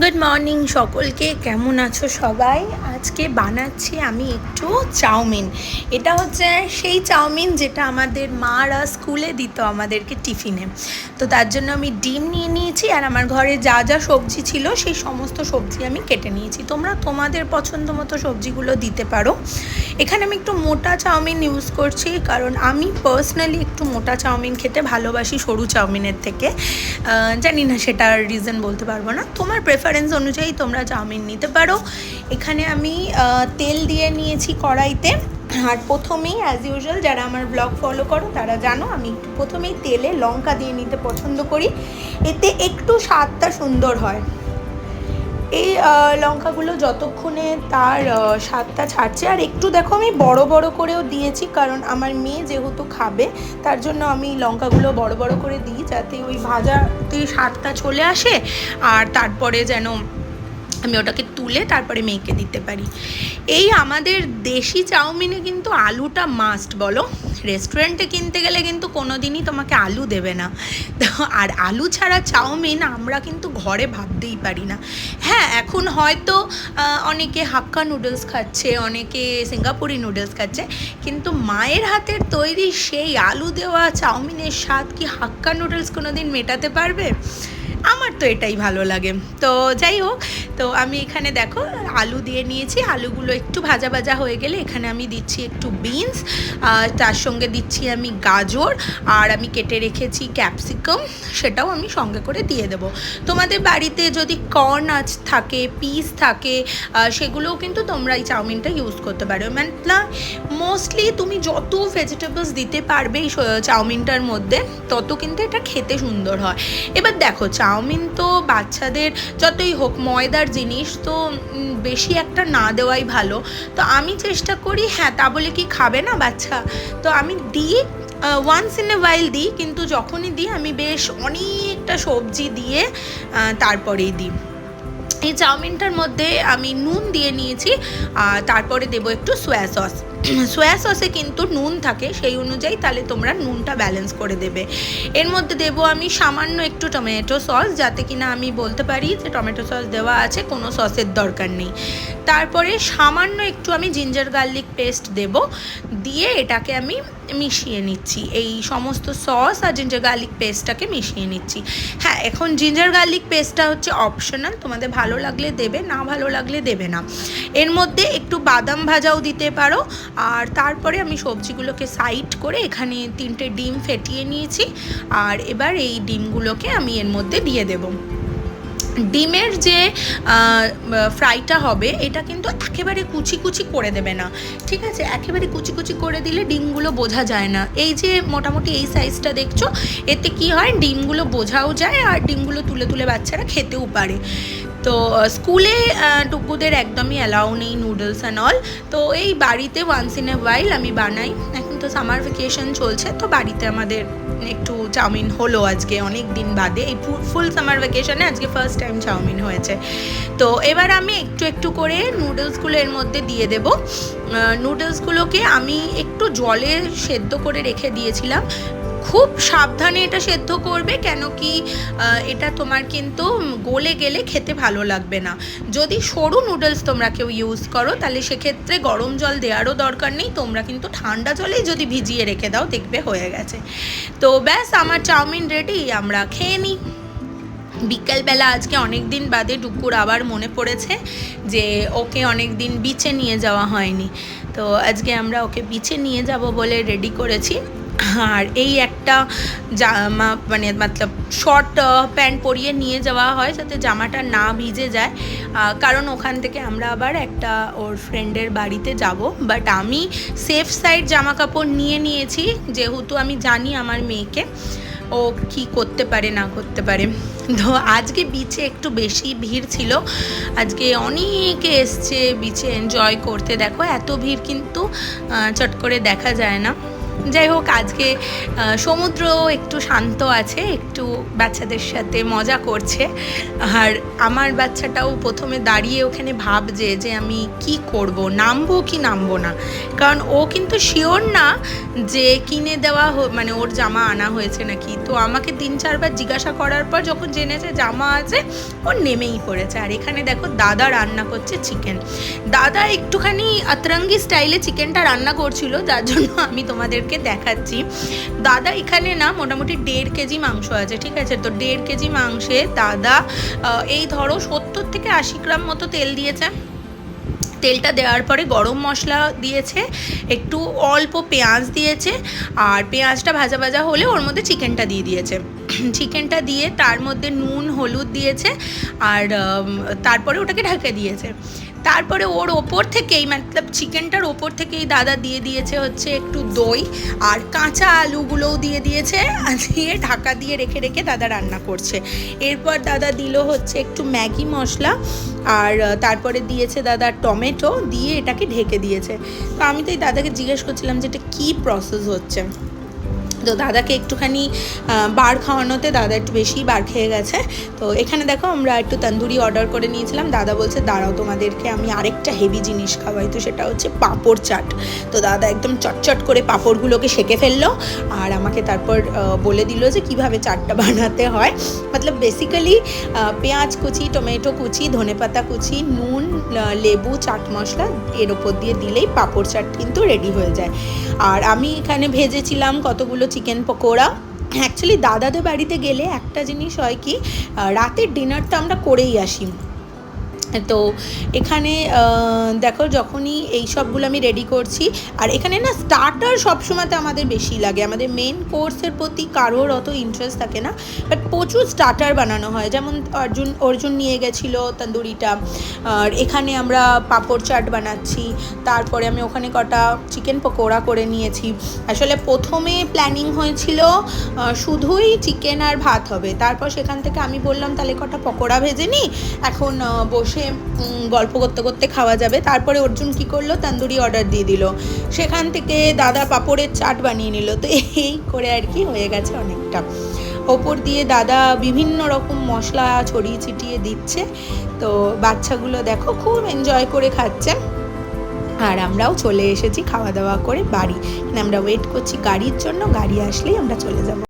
Good morning সকলকে, কেমন আছো সবাই? আজকে বানাচ্ছি আমি একটু চাউমিন। এটা হচ্ছে সেই চাউমিন যেটা আমাদের মারা স্কুলে দিত আমাদেরকে টিফিনে। তো তার জন্য আমি ডিম নিয়ে নিয়েছি আর আমার ঘরে যা যা সবজি ছিল সেই সমস্ত সবজি আমি কেটে নিয়েছি। তোমরা তোমাদের পছন্দ মতো সবজিগুলো দিতে পারো। এখানে আমি একটু মোটা চাউমিন ইউজ করছি কারণ আমি পার্সোনালি একটু মোটা চাউমিন খেতে ভালোবাসি সরু চাউমিনের থেকে। জানি না সেটার রিজন বলতে পারব না। তোমার প্রেফারেন্স অনুযায়ী তোমরা চাউমিন নিতে পারো। এখানে আমি তেল দিয়ে নিয়েছি কড়াইতে। আর প্রথমেই অ্যাজ ইউজুয়াল যারা আমার ব্লগ ফলো করো, তারা জানো আমি একটু প্রথমেই তেলে লঙ্কা দিয়ে নিতে পছন্দ করি। এতে একটু স্বাদটা সুন্দর হয়। এই লঙ্কাগুলো যতক্ষণে তার স্বাদটা ছাড়ছে, আর একটু দেখো আমি বড় বড় করেও দিয়েছি, কারণ আমার মেয়ে যেহেতু খাবে, তার জন্য আমি লঙ্কাগুলো বড় বড় করে দিই, যাতে ওই ভাজাতে স্বাদটা চলে আসে, আর তারপরে যেন আমি ওটাকে তুলে তারপরে মেয়েকে দিতে পারি। এই আমাদের দেশি চাউমিনে কিন্তু আলুটা মাস্ট বলো। রেস্টুরেন্টে কিনতে গেলে কিন্তু কোনো দিনই তোমাকে আলু দেবে না। আর আলু ছাড়া চাউমিন আমরা কিন্তু ঘরে ভাবতেই পারি না। হ্যাঁ এখন হয়তো অনেকে হাক্কা নুডলস খাচ্ছে, অনেকে সিঙ্গাপুরি নুডলস খাচ্ছে, কিন্তু মায়ের হাতের তৈরি সেই আলু দেওয়া চাউমিনের স্বাদ কি হাক্কা নুডলস কোনো দিন মেটাতে পারবে? আমার তো এটাই ভালো লাগে। তো যাই হোক, তো আমি এখানে দেখো, আলু দিয়ে নিয়েছি। আলুগুলো একটু ভাজা ভাজা হয়ে গেলে এখানে আমি দিচ্ছি একটু বিনস, আর তার সঙ্গে দিচ্ছি আমি গাজর, আর আমি কেটে রেখেছি ক্যাপসিকাম, সেটাও আমি সঙ্গে করে দিয়ে দেবো। তোমাদের বাড়িতে যদি কর্ন আজ থাকে, পিস থাকে সেগুলোও কিন্তু তোমরা এই চাউমিনটা ইউজ করতে পারো। মানে মোস্টলি তুমি যত ভেজিটেবলস দিতে পারবে এই চাউমিনটার মধ্যে, তত কিন্তু এটা খেতে সুন্দর হয়। এবার দেখো চাউমিন তো বাচ্চাদের যতই হোক ময়দার জিনিস তো বেশি একটা না দেওয়াই ভালো। তো আমি চেষ্টা করি হ্যাঁ তা বলে কি খাবে না বাচ্চা? তো আমি দিই ওয়ান্স ইন এ ওয়াইল দিই, কিন্তু যখনই দিই, আমি বেশ অনেকটা সবজি দিয়ে তারপরেই দিই। এই চাউমিনটার মধ্যে আমি নুন দিয়ে নিয়েছি, আর তারপরে দেবো একটু সোয়া সস সোয়া সসে কিন্তু নুন থাকে, সেই অনুযায়ী তাহলে তোমরা নুনটা ব্যালেন্স করে দেবে। এর মধ্যে দেব আমি সামান্য একটু টমেটো সস যাতে কিনা আমি বলতে পারি যে টমেটো সস দেওয়া আছে, কোনো সসের দরকার নেই। তারপরে সামান্য একটু আমি জিঞ্জার গার্লিক পেস্ট দেব, দিয়ে এটাকে আমি মিশিয়ে নিচ্ছি। এই সমস্ত সস আর জিঞ্জার গার্লিক পেস্টটাকে মিশিয়ে নিচ্ছি। হ্যাঁ এখন জিঞ্জার গার্লিক পেস্টটা হচ্ছে অপশনাল তোমাদের ভালো লাগলে দেবে, না ভালো লাগলে দেবে না। এর মধ্যে একটু বাদাম ভাজাও দিতে পারো। আর তারপরে আমি সবজিগুলোকে সাইড করে এখানে তিনটে ডিম ফেটিয়ে নিয়েছি। আর এবার এই ডিমগুলোকে আমি এর মধ্যে দিয়ে দেবো। ডিমের যে ফ্রাইটা হবে, এটা কিন্তু একেবারে কুচি কুচি করে দেবে না। ঠিক আছে? একেবারে কুচি কুচি করে দিলে ডিমগুলো বোঝা যায় না। এই যে মোটামুটি এই সাইজটা দেখছ, এতে কি হয়? ডিমগুলো বোঝাও যায় আর ডিমগুলো তুলে তুলে বাচ্চারা খেতেও পারে। তো স্কুলে টুকুদের একদমই অ্যালাউ নেই নুডলস অ্যান্ড অল তো, এই বাড়িতে ওয়ান্স ইন এ ওয়াইল আমি বানাই। এখন তো সামার ভেকেশন চলছে, তো বাড়িতে আমাদের একটু চাউমিন হলো আজকে অনেক দিন বাদে। এই ফুল সামার ভ্যাকেশনে আজকে ফার্স্ট টাইম চাউমিন হয়েছে। তো এবার আমি একটু একটু করে নুডলসগুলো এর মধ্যে দিয়ে দেব। নুডলসগুলোকে আমি একটু জলে সেদ্ধ করে রেখে দিয়েছিলাম। খুব সাবধানে এটা সেদ্ধ করবে, কেন কি এটা তোমার কিন্তু গলে গেলে খেতে ভালো লাগবে না। যদি সরু নুডলস তোমরা কেউ ইউজ করো, তাহলে সেক্ষেত্রে গরম জল দেওয়ারও দরকার নেই, তোমরা কিন্তু ঠান্ডা জলেই যদি ভিজিয়ে রেখে দাও, দেখবে হয়ে গেছে। তো ব্যাস, আমার চাউমিন রেডি আমরা খেয়ে নিই বিকেলবেলা আজকে অনেক দিন বাদে ডুকুর আবার মনে পড়েছে যে ওকে অনেক দিন বিচে নিয়ে যাওয়া হয়নি। তো আজকে আমরা ওকে বিচে নিয়ে যাব বলে রেডি করেছি। আর এই একটা জামা মানে মতলব শর্ট প্যান্ট পরিয়ে নিয়ে যাওয়া হয় যাতে জামাটা না ভিজে যায়। কারণ ওখান থেকে আমরা আবার একটা ওর ফ্রেন্ডের বাড়িতে যাব। বাট আমি সেফ সাইড জামা কাপড় নিয়ে নিয়েছি, যেহেতু আমি জানি আমার মেয়েকে। ও কি করতে পারে, না করতে পারে। তো আজকে বিচে একটু বেশি ভিড় ছিল। আজকে অনেকে এসছে বিচে এনজয় করতে। দেখো, এত ভিড় কিন্তু চট করে দেখা যায় না। যাই হোক, আজকে সমুদ্র একটু শান্ত আছে, একটু বাচ্চাদের সাথে মজা করছে। আর আমার বাচ্চাটাও প্রথমে দাঁড়িয়ে ওখানে ভাবছে যে আমি কি করব, নামবো কি নামবো না। কারণ ও কিন্তু শিওর না যে কিনে দেওয়া মানে ওর জামা আনা হয়েছে নাকি, তো আমাকে তিন চারবার জিজ্ঞাসা করার পর যখন জেনেছে জামা আছে, ও নেমেই পড়েছে। আর এখানে দেখো, দাদা রান্না করছে চিকেন দাদা একটুখানি আতরঙ্গি স্টাইলে চিকেনটা রান্না করছিল যার জন্য আমি তোমাদেরকে দেখাচ্ছি। দাদা এখানে না মোটামুটি দেড় কেজি মাংস আছে, ঠিক আছে? তো দেড় কেজি মাংসে দাদা এই ধরো সত্তর থেকে আশি গ্রাম মতো তেল দিয়েছে। তেলটা দেওয়ার পরে গরম মশলা দিয়েছে, একটু অল্প পেঁয়াজ দিয়েছে, আর পেঁয়াজটা ভাজা ভাজা হলে ওর মধ্যে চিকেনটা দিয়ে দিয়েছে। চিকেনটা দিয়ে তার মধ্যে নুন, হলুদ দিয়েছে, আর তারপরে ওটাকে ঢাকা দিয়েছে। তারপরে ওর ওপর থেকেই, মতলব চিকেনটার ওপর থেকেই দাদা দিয়ে দিয়েছে হচ্ছে একটু দই আর কাঁচা আলুগুলোও দিয়ে দিয়েছে দিয়ে ঢাকা দিয়ে রেখে রেখে দাদা রান্না করছে। এরপর দাদা দিল হচ্ছে একটু ম্যাগি মশলা আর তারপরে দিয়েছে দাদা টমেটো, দিয়ে এটাকে ঢেকে দিয়েছে। তো আমি তো এই দাদাকে জিজ্ঞেস করছিলাম যে এটা কী প্রসেস হচ্ছে? তো দাদাকে একটুখানি বার খাওয়ানোতে দাদা একটু বেশি বার খেয়ে গেছে। তো এখানে দেখো আমরা একটু তন্দুরি অর্ডার করে নিয়েছিলাম। দাদা বলছে, দাঁড়াও তোমাদেরকে আমি আরেকটা হেভি জিনিস খাওয়াই। তো সেটা হচ্ছে পাঁপড় চাট। তো দাদা একদম চটচট করে পাঁপড়গুলোকে সেকে ফেলল আর আমাকে তারপর বলে দিল যে কীভাবে চাটটা বানাতে হয়। মতলব বেসিক্যালি পেঁয়াজ কুচি, টমেটো কুচি ধনেপাতা কুচি, নুন লেবু, চাট মশলা এর ওপর দিয়ে দিলেই পাঁপড় চাট কিন্তু রেডি হয়ে যায়। আর আমি এখানে ভেজেছিলাম কতগুলো চিকেন পকোড়া। অ্যাকচুয়ালি দাদাদের বাড়িতে গেলে একটা জিনিস হয় কি রাতের ডিনারটা আমরা করেই আসি। তো এখানে দেখো যখনই এই সবগুলো আমি রেডি করছি, আর এখানে না স্টার্টার সবসময়তে আমাদের বেশি লাগে। আমাদের মেন কোর্সের প্রতি কারোর অত ইন্টারেস্ট থাকে না বাট প্রচুর স্টার্টার বানানো হয়। যেমন অর্জুন অর্জুন নিয়ে গেছিল তন্দুরিটা, আর এখানে আমরা পাঁপড় চাট বানাচ্ছি, তারপরে আমি ওখানে কটা চিকেন পকোড়া করে নিয়েছি। আসলে প্রথমে প্ল্যানিং হয়েছিল শুধুই চিকেন আর ভাত হবে। তারপর সেখান থেকে আমি বললাম, তাহলে কটা পকোড়া ভেজে নিই এখন বসে উম, গল্প করতে করতে খাওয়া যাবে। তারপরে অর্জুন কি করল? তন্দুরি অর্ডার দিয়ে দিল। সেখান থেকে দাদা পাঁপড়ের চাট বানিয়ে নিল। তো এই করে আর কি হয়ে গেছে অনেকটা। ওপর দিয়ে দাদা বিভিন্ন রকম মশলা ছড়িয়ে ছিটিয়ে দিচ্ছে। তো বাচ্চাগুলো দেখো খুব এনজয় করে খাচ্ছে। আর আমরাও চলে এসেছি খাওয়া দাওয়া করে বাড়ি। এখানে আমরা ওয়েট করছি গাড়ির জন্য। গাড়ি আসলেই আমরা চলে যাব।